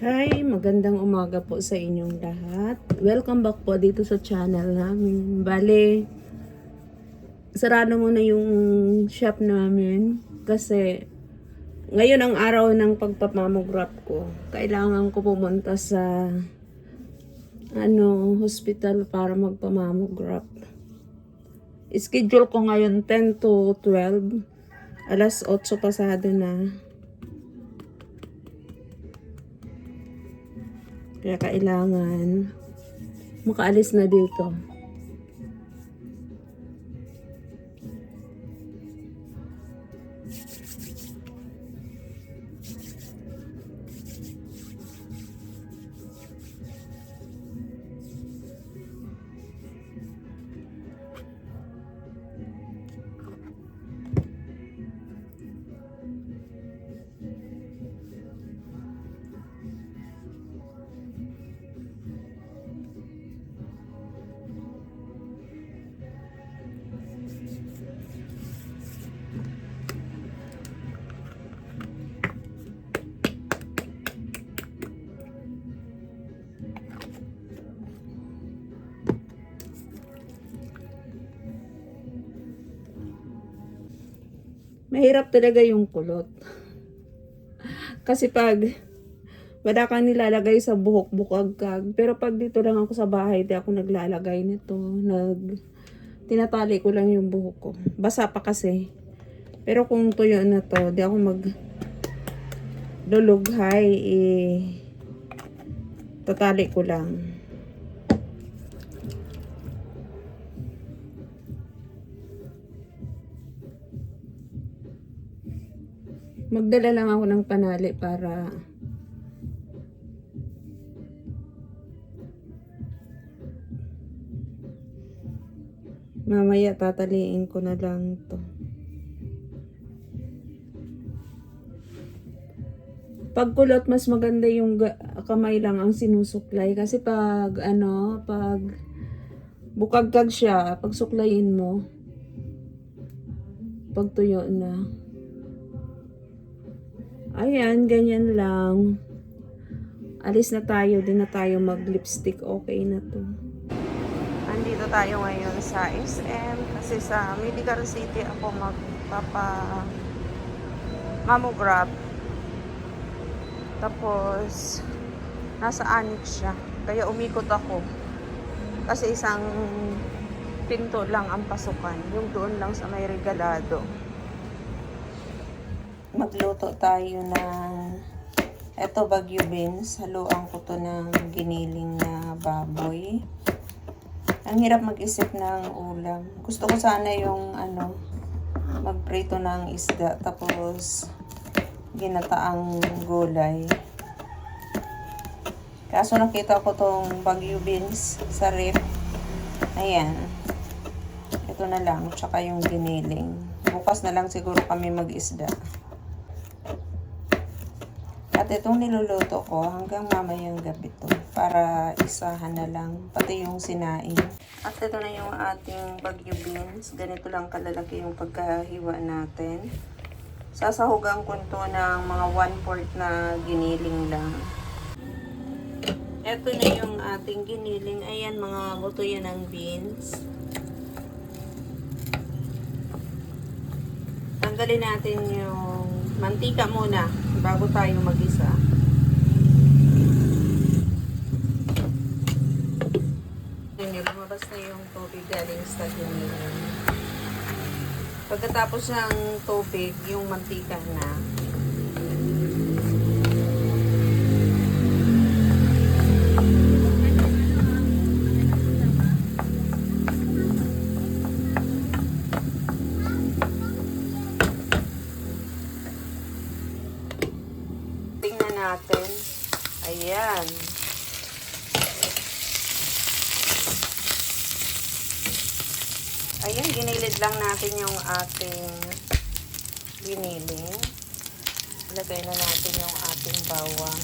Hi, magandang umaga po sa inyong lahat. Welcome back po dito sa channel namin. Bale, sarado muna yung shop namin kasi ngayon ang araw ng pagpapamograph ko. Kailangan ko pumunta sa ano, hospital para magpamamograph. Schedule ko ngayon 10 to 12. Alas 8 pasado na. Kaya kailangan makaalis na dito. Mahirap talaga yung kulot. Kasi pag wala kang nilalagay sa buhok bukagkag. Pero pag dito lang ako sa bahay, di ako naglalagay nito. Nag tinatali ko lang yung buhok ko. Basa pa kasi. Pero kung tuyo na to, di ako mag lulughay eh tatali ko lang. Magdala lang ako ng panali para mamaya tataliin ko na lang to. Pag kulot, mas maganda yung kamay lang ang sinusuklay. Kasi pag, ano, pag bukagkag siya, pag suklayin mo, pag tuyo na. Ayan, ganyan lang. Alis na tayo, din na tayo mag-lipstick. Okay na to. Andito tayo ngayon sa SM kasi sa Medical City ako magpapa mamograph. Tapos, nasa annex siya. Kaya umikot ako. Kasi isang pinto lang ang pasukan. Yung doon lang sa may regalado magluto tayo ng eto bagyo beans. Haluan ko to ng giniling na baboy. Ang hirap mag-isip ng ulam. Gusto ko sana yung ano, magprito ng isda tapos ginataang gulay. Kaso nakita ko tong bagyo beans sa ref. Ayan. Ito na lang, tsaka yung giniling. Bukas na lang siguro kami mag-isda. At itong niluluto ko hanggang mamayang gabi to para isahan na lang pati yung sinaing. At ito na yung ating bagyo beans. Ganito lang kalalaki yung pagkahiwa natin. Sasahugan ko ito ng mga 1-4 na giniling lang. Ito na yung ating giniling. Ayan mga buto yan ng beans. Tanggalin natin yung mantika muna bago tayo mag-isa. Lumabas na yung tubig galing sa giniling. Pagkatapos ng tubig, yung mantika na. Natin. Ayan. Ayan, ginilid lang natin yung ating giniling. Ilagay na natin yung ating bawang.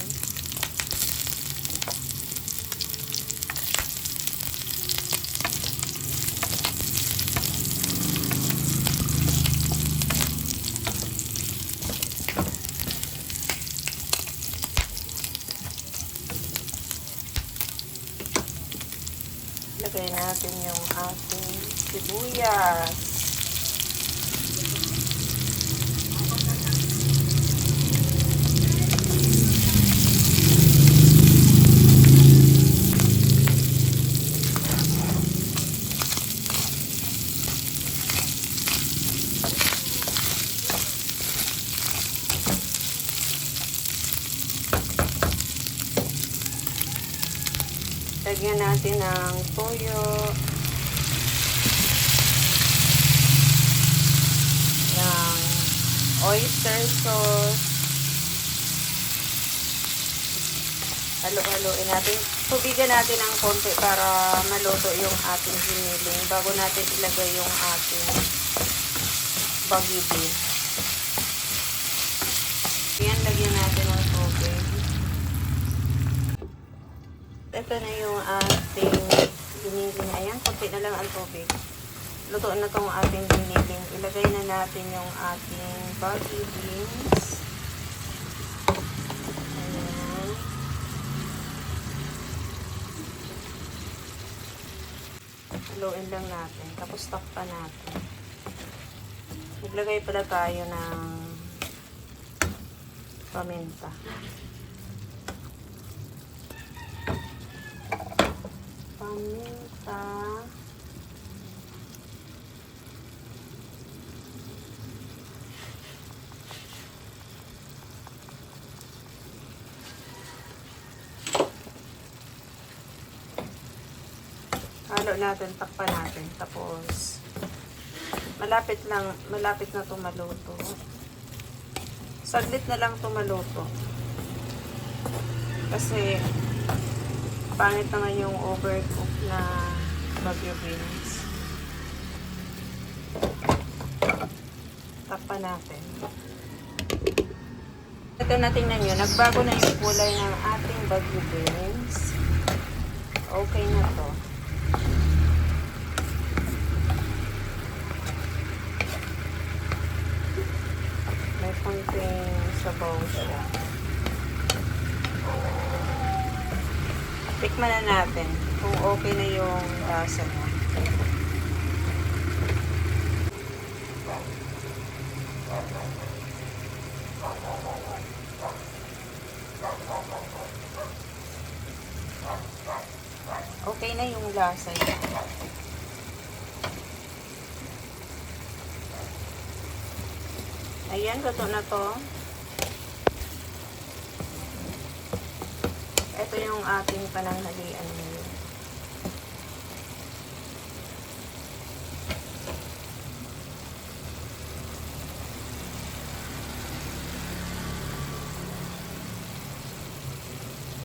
Ilagay natin yung ating sibuyas. Lagyan natin ng toyo. Ng oyster sauce. Halo-haloin natin. Tubigan natin ng konti para maluto yung ating hiniling bago natin ilagay yung ating bagyo beef. Yan, lagyan natin ng tubig. Ito na yung ating giniling. Ayan, konti na lang ang tubig. Luto na tong ating giniling. Ilagay na natin yung ating baggy beans. Ayan. Haluin lang natin. Tapos takpan natin. Naglagay pala tayo ng paminta. Paminta. Halo natin, takpan natin. Tapos, malapit lang, malapit na ito maluto. Saglit na lang ito maluto. Kasi, pangit naman yung overcook na bagyo beans. Takpan natin. Ito na tingnan nyo, nagbago na yung kulay ng ating bagyo beans. Okay na to. May konting sabaw siya. Tikman na natin kung okay na yung lasa niya. Okay na yung lasa niya. Ayan, luto na to. Ito yung ating pananghalian.